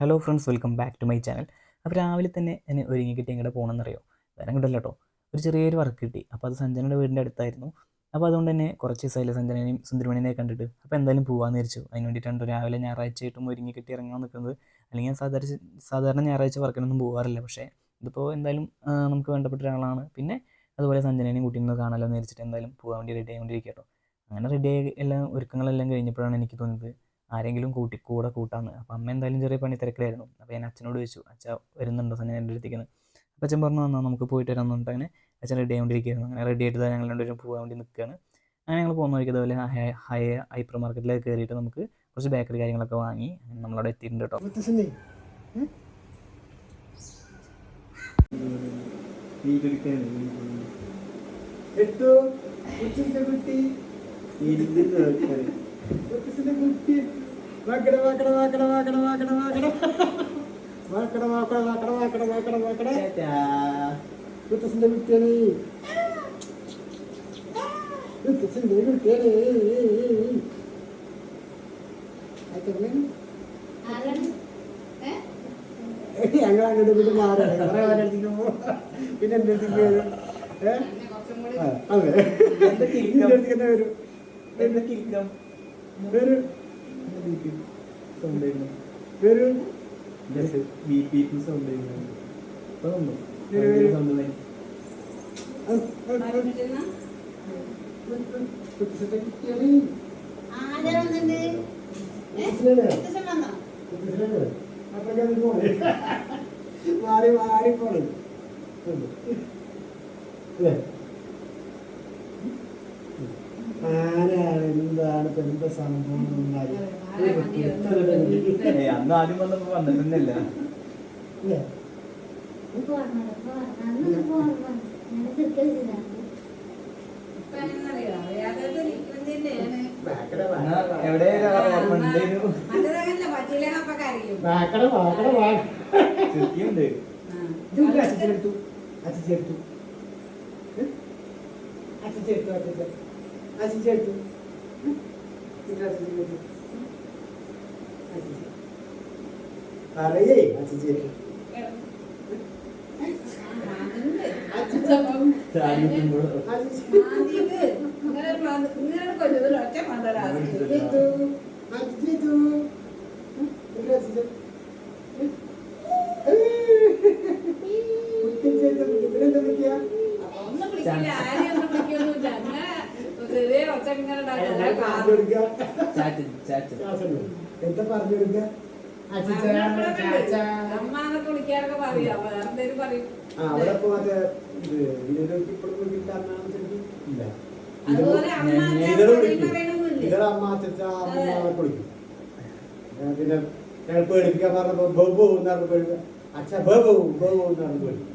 Hello friends welcome back to my channel അപ്പോൾ രാവിലെ തന്നെ എന്നെ ഒരുങ്ങി കിട്ടി എങ്ങോട്ട് പോകണമെന്നറിയോ വേറെ കിട്ടില്ല കേട്ടോ ഒരു ചെറിയൊരു വർക്ക് കിട്ടി. അപ്പോൾ അത് സഞ്ജനയുടെ വീടിന്റെ അടുത്തായിരുന്നു. അപ്പോൾ അതുകൊണ്ട് തന്നെ കുറച്ച് ദിവസമായില്ല സഞ്ജനനെയും സുന്ദരമണിനെ കണ്ടിട്ട്. അപ്പോൾ എന്തായാലും പോകാമെന്ന് വിചാരിച്ചു. അതിന് വേണ്ടിയിട്ടാണ് രാവിലെ ഞായറാഴ്ച ആയിട്ടും ഒരുങ്ങി കിട്ടി ഇറങ്ങാൻ നിൽക്കുന്നത് അല്ലെങ്കിൽ ഞാൻ സാധാരണ സാധാരണ ഞായറാഴ്ച വർക്കിനൊന്നും പോകാറില്ല പക്ഷേ ഇതിപ്പോൾ എന്തായാലും നമുക്ക് വേണ്ടപ്പെട്ട ഒരാളാണ്. പിന്നെ അതുപോലെ സഞ്ജനനെയും കൂട്ടിയൊന്ന് കാണാമല്ലോ എന്ന് വിചാരിച്ചിട്ട് എന്തായാലും പോകാൻ വേണ്ടി റെഡി ആയിക്കൊണ്ടിരിക്കുക കേട്ടോ അങ്ങനെ റെഡി ആയി എല്ലാം ഒരുക്കങ്ങളെല്ലാം കഴിഞ്ഞപ്പോഴാണ് എനിക്ക് തോന്നിയത് ആരെങ്കിലും കൂട്ടി കൂടെ കൂട്ടാന്ന്. അപ്പം അമ്മ എന്തായാലും ചെറിയ പണി തിരക്കിലായിരുന്നു. അപ്പോൾ ഞാൻ അച്ഛനോട് ചോദിച്ചു അച്ഛ വരുന്നുണ്ടോ സഞ്ജന എന്റെ അടുത്തേക്ക്? അപ്പം അച്ഛൻ പറഞ്ഞു തന്നാൽ നമുക്ക് പോയിട്ട് വരാൻ പറഞ്ഞിട്ട് അങ്ങനെ അച്ഛൻ റെഡി ആയിക്കൊണ്ടിരിക്കുകയായിരുന്നു. അങ്ങനെ റെഡി ആയിട്ട് ഞങ്ങൾ രണ്ടുപേരും പോകാൻ വേണ്ടി നിൽക്കുകയാണ്. അങ്ങനെ ഞങ്ങൾ പോകുന്ന വഴിക്ക് അതുപോലെ ഹൈ ഹൈപ്പർ മാർക്കറ്റിലേക്ക് കയറിയിട്ട് നമുക്ക് കുറച്ച് ബേക്കറി കാര്യങ്ങളൊക്കെ വാങ്ങി. അങ്ങനെ നമ്മളവിടെ എത്തിയിട്ടുണ്ട് കേട്ടോ. മുത്തശ്ശനെ മുത്തശ്ശന്റെ കുട്ടി. വാക്കട വാക്കട വാക്കട വാക്കട വാക്കട വാക്കട. വാക്കട വാക്കട വാക്കട വാക്കട വാക്കട വാക്കട. മുത്തശ്ശന്റെ കുട്ടിയാണ്. മുത്തശ്ശന്റെ കുട്ടിയാണ്. ഞങ്ങൾ അങ്ങോട്ട് ആരടുത്തേക്ക് പോവാം പിന്നെ എന്റെ അടുത്തേക്ക് വരും ഏ? ആ, അതെ. നിന്റെ അടുത്തേക്ക് തന്നെ വരും വരും വരും ഒരു സൗണ്ട് ചെയ്യുന്നു ഒരു ബി പി പി സൗണ്ട് ചെയ്യുന്നു അതൊന്നും മാറി മാറി പോണത് അല്ലേ? ആ എന്താണ് എന്താ സംഭവം അന്ന് ആരും വന്നപ്പോ വന്നിരുന്നില്ല. അച്ഛൻ അച്ഛച്ചെടുത്തു അച്ഛച്ചെടുത്തു അച്ഛച്ചെടുത്തു ചാറ്റ് ക്ലാസ്സുണ്ട്. എന്താ പറഞ്ഞു കൊടുക്കുക? അവിടെ ഇപ്പൊ മറ്റേ ഇല്ല. ഇതളെ അമ്മ അച്ഛ അമ്മ കുളിക്കും പിന്നെ ഞങ്ങൾ പേടിപ്പിക്കാൻ പറഞ്ഞപ്പോ ബഹു എന്ന് പറഞ്ഞു പേടിക്കുക അച്ഛ ബഹു ബഹു എന്ന് പറഞ്ഞു പേടിക്കും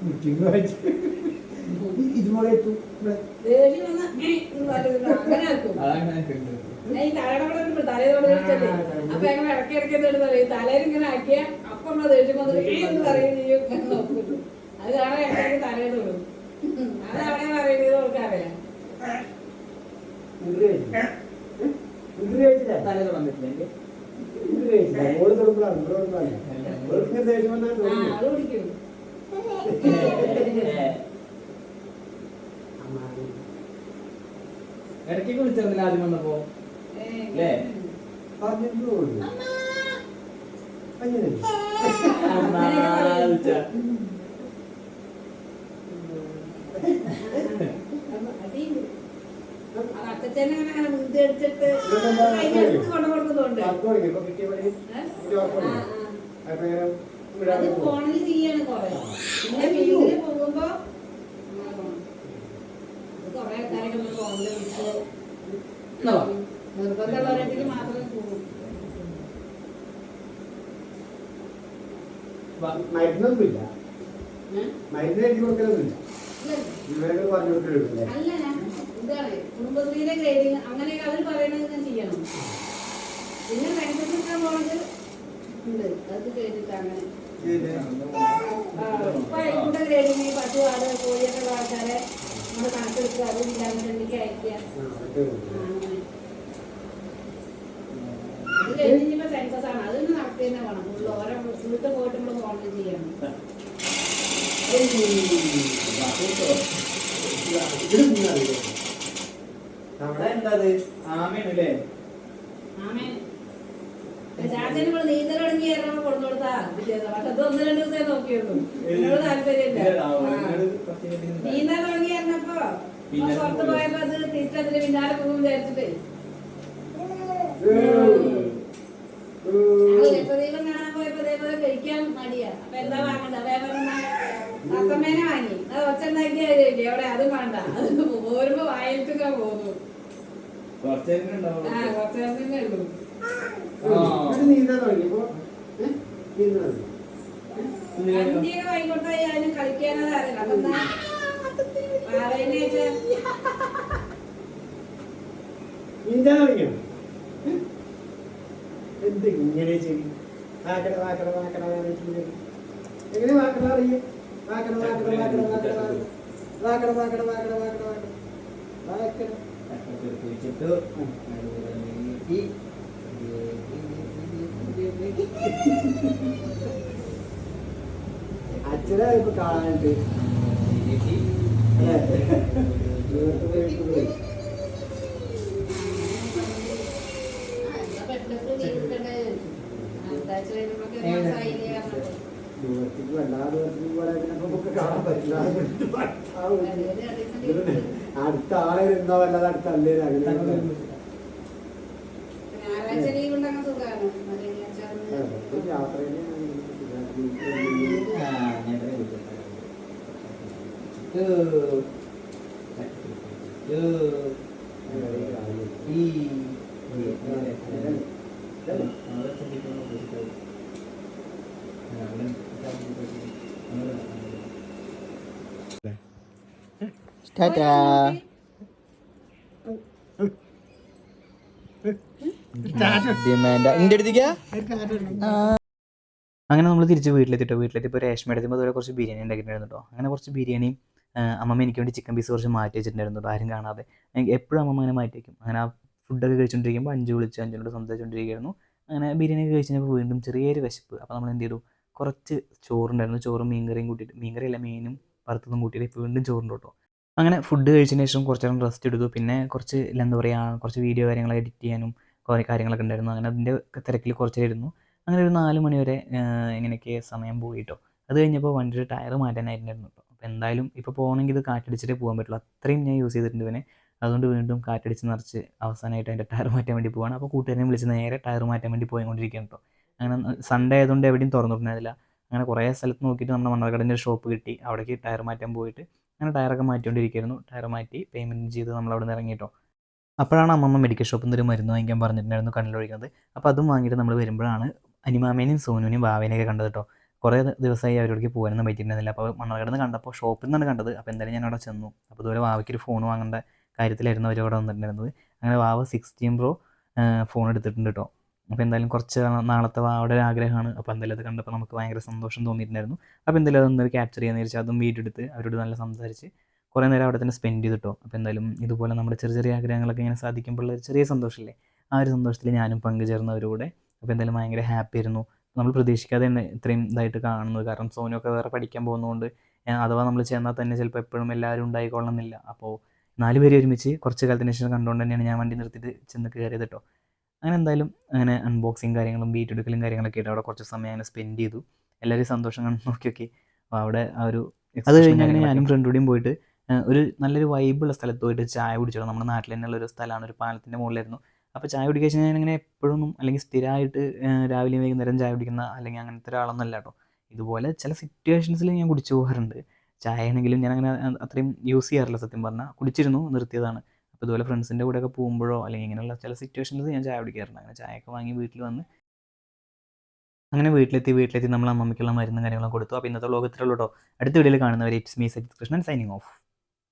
കുറ്റിങ്ങ വെച്ച് ഇതുപോലെ എത്തും അപ്പൊ എങ്ങനെ ഇടയ്ക്ക് ഇങ്ങനെ ആക്കിയ അപ്പൊ നമ്മളെ ദേഷ്യം വന്ന് എന്ന് പറയും ചെയ്യും അത് കാണാൻ ഇടയ്ക്ക് ഇത് വിടും അത് അവിടെ പറയുന്നത് ഓർക്കാറില്ല തല തൊടാൻ പറ്റില്ല ഓട് തൊടുമ്പോഴാണ് ഇവിടെ തൊടുമ്പോഴാണ് ദേഷ്യം വന്നാൽ ഇടയ്ക്ക് വിളിച്ചിരുന്നില്ല ആദ്യം വന്നപ്പോ അല്ലേ ഫോണിൽ ചെയ്യാണ് കൊറേ പിന്നെ വീട്ടിൽ പോകുമ്പോ മരുന്നൊന്നുമില്ല? മരുന്ന് എഴുതി കൊടുക്കലൊന്നുമില്ല. ഇല്ല. വിവരങ്ങൾ പറഞ്ഞു കൊടുക്കലുണ്ടല്ലേ ഇതാണ്. കുടുംബശ്രീയുടെ ഗ്രേഡിങ് അങ്ങനെയൊക്കെ അവർ പറയണത് ഞാൻ ചെയ്യണം. പിന്നെ പെൻഷൻ പോണത് ഉണ്ട്. അത് ചെയ്തിട്ട് അങ്ങനെ. ഇപ്പൊ ആയിക്കൂടെ ഗ്രേഡിങ് പശു ആട് കോഴിയൊക്കെ ആൾക്കാരെ നമ്മൾ കണക്കെടുക്കുക അതും ഇല്ലാന്നുണ്ടെങ്കിൽ അയക്കുക അത് കഴിഞ്ഞിപ്പോ സെൻസസ് ആണ്. അതൊന്നും ഉള്ള ഓരോ വീട്ടിൽ പോയിട്ട് നമ്മൾ ഫോണിൽ ചെയ്യണം. നമ്മുടെ എന്താ ആമയാണ് അല്ലേ? ആമേ ചാച്ചന് ഇവിടെ നീന്തൽ തുടങ്ങി ഇറങ്ങുമ്പോൾ കൊണ്ടു കൊടുത്താ അത് ഒന്ന് രണ്ട് ദിവസമേ നോക്കിയുള്ളൂ. എന്നോട് താല്പര്യമില്ല. ആ. നീന്താൻ തുടങ്ങി ഇറങ്ങപ്പോ പിന്നെ പുറത്ത് പോയപ്പോ അത് തിരിച്ചതിന് പിന്നാലെ പോകും വിചാരിച്ചിട്ടേ. ലക്ഷദ്വീപം കാണാൻ പോയപ്പോ കഴിക്കാൻ മടിയാ. അപ്പൊ എന്താ വാങ്ങണ്ട? അസമേനെ വാങ്ങി. അത് ഒച്ച ഉണ്ടാക്കിയാ അവിടെ അതും വേണ്ട. അത് പോരുമ്പോ വായിൽക്കൊക്കെ പോകുന്നു ആ കുറച്ച് ഉള്ളൂ. നീന്താൻ തുടങ്ങിയപ്പോ നീന്താൻ നീന്താൻ തുടങ്ങിയോ? എന്ത് ഇങ്ങനെ ചെയ്യും വാക്കട വാക്കട വാക്കട എങ്ങനെ വാക്കട അറിയും വാക്കട വാക്കട വാക്കട വാക്കട വാക്കട വാക്കട വാക്കട വാക്കട വാക്കട വാക്കട അച്ഛനെ ഇപ്പൊ കാണാനുണ്ട് ദൂരത്തേക്ക് വല്ലാതെ ദൂരത്തേക്ക് പോകാനൊക്കെ കാണാൻ പറ്റില്ല. അടുത്ത ആളെ എന്താ വല്ലാതെ അടുത്ത അല്ലേ അങ്ങനെ. ടാറ്റാ. ഡിമാൻഡ് എന്റെ അടുത്തേക്കാ? അങ്ങനെ നമ്മൾ തിരിച്ച് വീട്ടിലെത്തിട്ടോ. വീട്ടിലെത്തിയപ്പോൾ രേഷ്മ എടുത്തുമ്പോൾ അതുപോലെ കുറച്ച് ബിരിയാണി ഉണ്ടാക്കിയിട്ടുണ്ടായിരുന്നു കേട്ടോ അങ്ങനെ കുറച്ച് ബിരിയാണിയും അമ്മമ്മ എനിക്ക് വേണ്ടി ചിക്കൻ പീസ് കുറച്ച് മാറ്റി വെച്ചിട്ടുണ്ടായിരുന്നു കേട്ടോ ആരും കാണാതെ. എപ്പോഴും അമ്മമ്മ അങ്ങനെ മാറ്റി വയ്ക്കും അങ്ങനെ ആ ഫുഡൊക്കെ കഴിച്ചുകൊണ്ടിരിക്കുമ്പോൾ അഞ്ച് വിളിച്ച് അഞ്ചിനോട് സംസാരിച്ചുകൊണ്ടിരിക്കുകയായിരുന്നു അങ്ങനെ ബിരിയാണി ഒക്കെ കഴിച്ചപ്പോൾ വീണ്ടും ചെറിയൊരു വിശപ്പ്. അപ്പോൾ നമ്മൾ എന്ത് ചെയ്തു? കുറച്ച് ചോറുണ്ടായിരുന്നു. ചോറും മീൻകറിയും കൂട്ടിയിട്ട്. മീൻകറിയല്ല മീനും വറുത്തതും കൂട്ടിയിട്ട് വീണ്ടും ചോറുണ്ട് കേട്ടോ അങ്ങനെ ഫുഡ് കഴിച്ചതിന് ശേഷം കുറച്ച് നേരം റെസ്റ്റ് എടുത്തു. പിന്നെ കുറച്ച് എന്താ പറയുക കുറച്ച് വീഡിയോ കാര്യങ്ങൾ എഡിറ്റ് ചെയ്യാനും കുറേ കാര്യങ്ങളൊക്കെ ഉണ്ടായിരുന്നു. അങ്ങനെ അതിന്റെ തിരക്കിൽ കുറച്ച് ഇരുന്നു. അങ്ങനെ ഒരു നാല് മണി വരെ ആഹ് ഇങ്ങനെയൊക്കെ സമയം പോയിട്ടോ. അത് കഴിഞ്ഞപ്പോൾ വണ്ടിയുടെ ടയർ മാറ്റാനായിട്ടുണ്ടായിരുന്നു. കേട്ടോ അപ്പോൾ എന്തായാലും ഇപ്പോൾ പോകണമെങ്കിൽ ഇത് കാറ്റടിച്ചിട്ടേ പോകാൻ പറ്റുള്ളൂ. അത്രയും ഞാൻ യൂസ് ചെയ്തിട്ടുണ്ട് പിന്നെ അതുകൊണ്ട് വീണ്ടും കാറ്റടിച്ച് നിറച്ച് അവസാനമായിട്ട് അതിന്റെ ടയർ മാറ്റാൻ വേണ്ടി പോവാണ്. അപ്പോൾ കൂട്ടുകാരനെ വിളിച്ച് നേരെ ടയർ മാറ്റാൻ വേണ്ടി പോയിക്കൊണ്ടിരിക്കുകയാണ് കേട്ടോ അങ്ങനെ സൺഡേ ആയതുകൊണ്ട് എവിടെയും തുറന്നിട്ടുണ്ടായിരുന്നില്ല. അങ്ങനെ കുറേ സ്ഥലത്ത് നോക്കിയിട്ട് നമ്മുടെ മണ്ണാർക്കടന്റെ ഷോപ്പ് കിട്ടി. അവിടേക്ക് ടയർ മാറ്റാൻ പോയിട്ട് അങ്ങനെ ടയറൊക്കെ മാറ്റിക്കൊണ്ടിരിക്കുകയായിരുന്നു. ടയർ മാറ്റി പേയ്മെന്റ് ചെയ്ത് നമ്മൾ അവിടെ നിന്ന് ഇറങ്ങിയിട്ടോ അപ്പോഴാണ് അമ്മമ്മ മെഡിക്കൽ ഷോപ്പിൽ നിന്ന് ഒരു മരുന്ന് വാങ്ങിക്കാൻ പറഞ്ഞിട്ടുണ്ടായിരുന്നു കണ്ണിലൊഴിക്കുന്നത്. അപ്പോൾ അതും വാങ്ങിയിട്ട് നമ്മൾ വരുമ്പോഴാണ് അനിമാമേനെയും സോനുവിനെയും ഭാവേനെയൊക്കെ കണ്ടത് കേട്ടോ. കുറേ ദിവസമായി അവരോടേക്ക് പോകാനൊന്നും പറ്റിയിട്ടുണ്ടായിരുന്നില്ല അപ്പോൾ മണ്ണാർക്കടന്ന് കണ്ടപ്പോൾ ഷോപ്പിൽ നിന്നാണ് കണ്ടത്. അപ്പോൾ എന്തായാലും ഞാൻ അവിടെ ചെന്നു. അപ്പോൾ ഇതുപോലെ വാവയ്ക്ക് ഒരു ഫോൺ വാങ്ങേണ്ട കാര്യത്തിലായിരുന്നു അവർ വന്നിട്ടുണ്ടായിരുന്നത്. അങ്ങനെ വാവ സിക്സ്റ്റീൻ പ്രോ ഫോൺ എടുത്തിട്ടുണ്ട് കേട്ടോ. അപ്പോൾ എന്തായാലും കുറച്ച് നാളത്തെ വാവയുടെ ഒരു ആഗ്രഹമാണ്. അപ്പോൾ എന്തായാലും അത് കണ്ടപ്പോൾ നമുക്ക് ഭയങ്കര സന്തോഷം തോന്നിയിട്ടുണ്ടായിരുന്നു. അപ്പോൾ എന്തായാലും അതൊന്ന് ക്യാപ്ചർ ചെയ്യാൻ വിചാരിച്ചു അതും വീഡിയോ എടുത്ത് അവരോട് നല്ല സംസാരിച്ച് കുറേ നേരം അവിടെ തന്നെ സ്പെൻഡ് ചെയ്തിട്ടോ അപ്പോൾ എന്തായാലും ഇതുപോലെ നമ്മുടെ ചെറിയ ചെറിയ ആഗ്രഹങ്ങളൊക്കെ ഇങ്ങനെ സാധിക്കുമ്പോൾ ചെറിയ സന്തോഷമില്ലേ? ആ ഒരു സന്തോഷത്തിൽ ഞാനും പങ്കുചേർന്നവരുടെ അപ്പോൾ എന്തായാലും ഭയങ്കര ഹാപ്പി ആയിരുന്നു. നമ്മൾ പ്രതീക്ഷിക്കാതെ തന്നെ ഇത്രയും ഇതായിട്ട് കാണുന്നത്. കാരണം സോനുവൊക്കെ വേറെ പഠിക്കാൻ പോകുന്നതുകൊണ്ട് അഥവാ നമ്മൾ ചെന്നാൽ തന്നെ ചിലപ്പോൾ എപ്പോഴും എല്ലാവരും ഉണ്ടായിക്കൊള്ളണമെന്നില്ല. അപ്പോൾ നാല് പേര് ഒരുമിച്ച് കുറച്ച് കാലത്തിന് ശേഷം കണ്ടുകൊണ്ട് തന്നെയാണ് ഞാൻ വണ്ടി നിർത്തിയിട്ട് ചെന്ന് കയറിയത് കേട്ടോ. അങ്ങനെ എന്തായാലും അങ്ങനെ അൺബോക്സിങ് കാര്യങ്ങളും ബീറ്റ് എടുക്കലും കാര്യങ്ങളൊക്കെ ആയിട്ട് അവിടെ കുറച്ച് സമയം അങ്ങനെ സ്പെൻഡ് ചെയ്തു. എല്ലാവരും സന്തോഷം കണ്ടു നോക്കിയൊക്കെ. അപ്പോൾ അവിടെ ആ ഒരു അത് കഴിഞ്ഞ് അങ്ങനെ ഞാനും ഫ്രണ്ടോടെയും പോയിട്ട് ഒരു നല്ലൊരു വൈബുള്ള സ്ഥലത്ത് പോയിട്ട് ചായ കുടിച്ചോളാം. നമ്മുടെ നാട്ടിൽ തന്നെയുള്ള ഒരു സ്ഥലമാണ്. ഒരു പാലത്തിന്റെ മുകളിലായിരുന്നു. അപ്പോൾ ചായ കുടിക്കാൻ ഞാൻ അങ്ങനെ എപ്പോഴൊന്നും അല്ലെങ്കിൽ സ്ഥിരമായിട്ട് രാവിലെ വൈകുന്നേരം ചായ കുടിക്കുന്ന അല്ലെങ്കിൽ അങ്ങനത്തെ ഒരാളൊന്നും അല്ല കേട്ടോ ഇതുപോലെ ചില സിറ്റുവേഷൻസിൽ ഞാൻ കുടിച്ചു പോകാറുണ്ട്. ചായ ആണെങ്കിലും ഞാൻ അങ്ങനെ അത്രയും യൂസ് ചെയ്യാറില്ല സത്യം പറഞ്ഞാൽ കുടിച്ചിരുന്നു നിർത്തിയതാണ്. അപ്പോൾ ഇതുപോലെ ഫ്രണ്ട്സിന്റെ കൂടെയൊക്കെ പോകുമ്പോഴോ അല്ലെങ്കിൽ ഇങ്ങനെയുള്ള ചില സിറ്റുവേഷൻസ് ഞാൻ ചായ കുടിക്കാറുണ്ട്. അങ്ങനെ ചായയൊക്കെ വാങ്ങി വീട്ടിൽ വന്ന് അങ്ങനെ വീട്ടിലെത്തി വീട്ടിലെത്തി നമ്മൾ അമ്മയ്ക്കുള്ള മരുന്നും കാര്യങ്ങളും കൊടുത്തു. അപ്പോൾ ഇന്നത്തെ ലോകത്തിലുള്ളൂ കേട്ടോ അടുത്ത വീഡിയോയിൽ കാണുന്നവരെ it's me Sajith Krishnan signing off